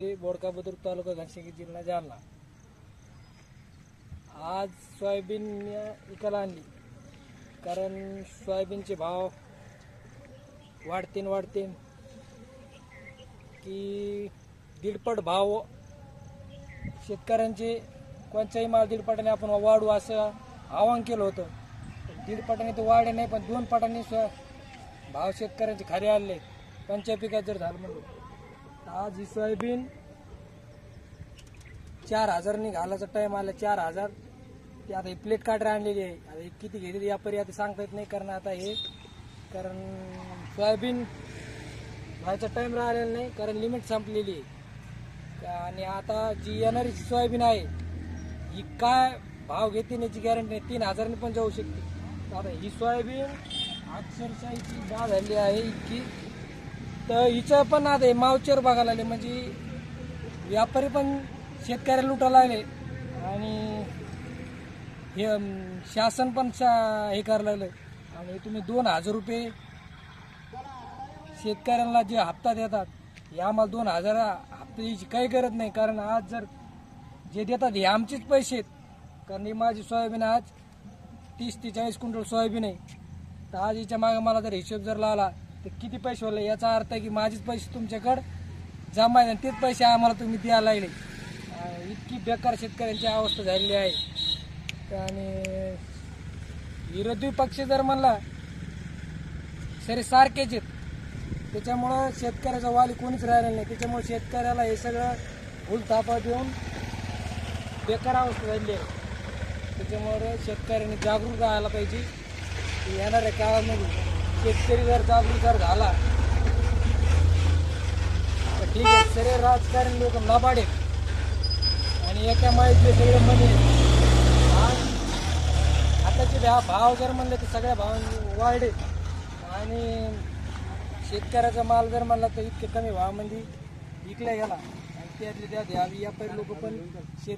बोडका बुद्रुक तालुका घनशंकरी जिल्हा जालना. आज सोयाबीन विकायला आणली. कारण सोयाबीनचे भाव वाढतीन वाढतीन की दीडपट भाव शेतकऱ्यांचे कोणत्याही माल दीडपटाने आपण वाढू असं आवाहन केलं होतं. दीडपटाने तर वाढे नाही पण दोन पटांनी भाव शेतकऱ्यांचे खाली आणले. पंचाय पिकात जर झालं म्हणून. आज ही सोयाबीन. चार हजारनी घालायचा टाईम आला चार हजार. ते आता ही प्लेट काढर आणलेली आहे. आता हे किती या परी आता सांगता येत नाही कारण आता हे कारण सोयाबीन व्हायचा टाईम राहिलेला नाही कारण लिमिट संपलेली आहे. आणि आता जी येणारी सोयाबीन आहे ही काय भाव घेते याची गॅरंटी नाही. तीन हजारने पण जाऊ शकते. आता ही सोयाबीन अक्षरशः इतकी जा झाली आहे इतकी तर हिचं पण आता हे मावचेर बघायला आले म्हणजे व्यापारी पण शेतकऱ्याला लुटायला आले आणि हे शासन पण शा- हे करायला लागलं. आणि तुम्ही दोन हजार रुपये शेतकऱ्यांना जे हप्ता देतात हे आम्हाला दोन हजार हप्ता द्यायची काही गरज नाही. कारण आज जर जे देतात हे आमचेच पैसे आहेत. कारण ही माझी सोयाबीन आज तीस ते चाळीस क्विंटल सोयाबीन आहे. तर आज हिच्या मागे मला जर हिशोब जर लावला तर किती पैसे होले याचा अर्थ आहे की माझेच पैसे तुमच्याकडं जमा आहेत आणि तेच पैसे आम्हाला तुम्ही द्यायला लागले. इतकी बेकार शेतकऱ्यांची अवस्था झालेली आहे. आणि विरोधी पक्ष जर म्हणला सरी सारखेच आहेत. त्याच्यामुळं शेतकऱ्याचा वाली कोणीच राहिलेला नाही. त्याच्यामुळे शेतकऱ्याला हे सगळं भूलथापा देऊन बेकार अवस्था झालेली आहे. त्याच्यामुळे शेतकऱ्यांनी जागरूक राहायला पाहिजे. की येणाऱ्या काळामध्ये शेतकरी जर जागरूक जर झाला तर ठीक आहे सगळे राजकारण लोक नाबाड आहेत आणि एका माहितीतले सगळे म्हणजे, मनी आताचे हा भाव जर म्हणले तर सगळ्या भावांनी वाढले. आणि शेतकऱ्याचा माल जर म्हणला तर इतके कमी भावामध्ये विकला गेला. आणि त्यातले त्यात या व्यापारी लोक पण शेतकरी